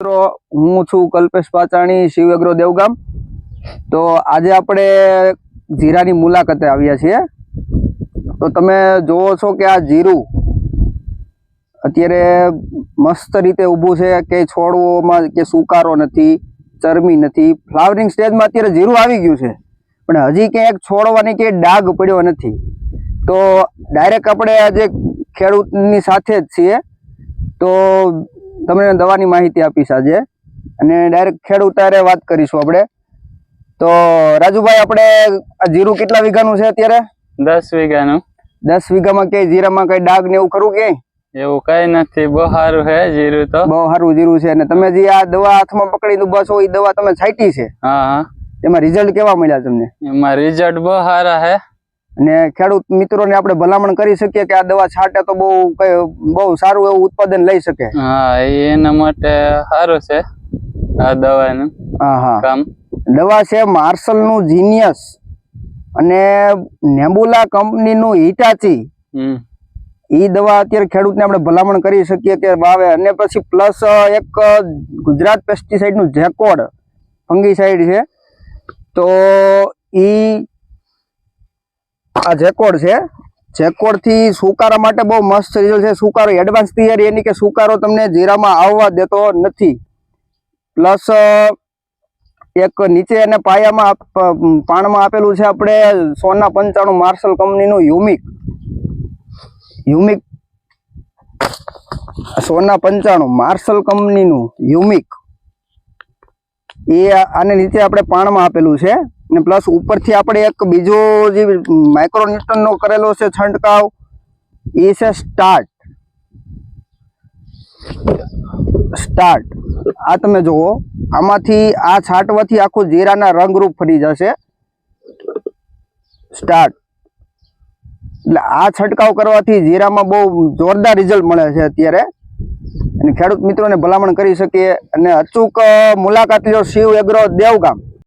મિત્રો, હું છું કલ્પેશ પાચાણી, શિવ એગ્રો દેવગામ. તો આજે આપણે જીરાની મુલાકાતે આવ્યા છીએ. તો તમે જોવો છો કે આ જીરું અત્યારે મસ્ત રીતે ઊભું છે કે છોડવોમાં કે સુકારો નથી ચરમી નથી. ફ્લાવરિંગ સ્ટેજમાં અત્યારે જીરું આવી ગયું છે. પણ હજી ક્યાંક છોડવાની કે ડાઘ પડ્યો નથી. તો ડાયરેક્ટ આપણે આજે ખેડૂતની સાથે જ છીએ. તો તમને દવાની માહિતી આપીશ આજે. અને ડાયરેક્ટ ખેડ ઉતારે વાત કરીશું આપણે. તો રાજુભાઈ આપણે આ જીરું કેટલા વીઘાનું છે અત્યારે? દસ વીઘાનું. દસ વીઘામાં ક્યાંય જીરામાં કઈ ડાઘ ને એવું ખરું કે એવું કઈ નથી બહુ સારું હે જીરું તો. બહુ સારું જીરું છે. અને તમે જે આ દવા હાથમાં પકડીને ઊભા છો એ દવા તમે છાંટી છે? હા હા. એમાં રિઝલ્ટ કેવા મળ્યા તમને? એમાં રિઝલ્ટ બહુ સારા હે અને ખેડૂત મિત્રોને આપણે ભલામણ કરી શકીએ કે આ દવા છાંટે તો બહુ કઈ બહુ સારું એવું ઉત્પાદન લઈ શકે. હા એ એના માટે સારું છે આ દવાનું હા હા. કામ. દવા છે માર્શલનું જીનિયસ અને નેબુલા કંપનીનું હિટાચી. એ દવા અત્યારે ખેડૂતને આપણે ભલામણ કરી શકીએ કે વાવે અને પછી પ્લસ એક ગુજરાત પેસ્ટિસાઇડનું જેકોડ ફંગીસાઇડ છે. તો ઈ આ જેકોડ છે. જેકોડથી સુકારા માટે બહુ મસ્ત રિઝલ્ટ છે. સુકારો એડવાન્સ તૈયારી એની કે સુકારો તમને જીરામાં આવવા દેતો નથી. પ્લસ એક નીચે અને પાયામાં પાણમાં આપેલું છે આપણે સોના પંચાણું માર્શલ કંપનીનું યુમિક. યુમિક, સોના પંચાણું માર્શલ કંપનીનું યુમિક. એ આને નીચે આપણે પાણમાં આપેલું છે. અને પ્લસ ઉપરથી આપણે એક બીજો જે માઇક્રોન્યુટનનો કરેલો છે છંટકાવ, એ છે સ્ટાર્ટ સ્ટાર્ટ આ તમે જુઓ, આમાંથી આ છાંટવાથી આખું જીરાના રંગરૂપ ફરી જશે. સ્ટાર્ટ એટલે આ છંટકાવ કરવાથી જીરામાં બહુ જોરદાર રિઝલ્ટ મળે છે અત્યારે. અને ખેડૂત મિત્રોને ભલામણ કરી શકીએ. અને અચૂક મુલાકાત લો શિવ એગ્રો દેવગામ.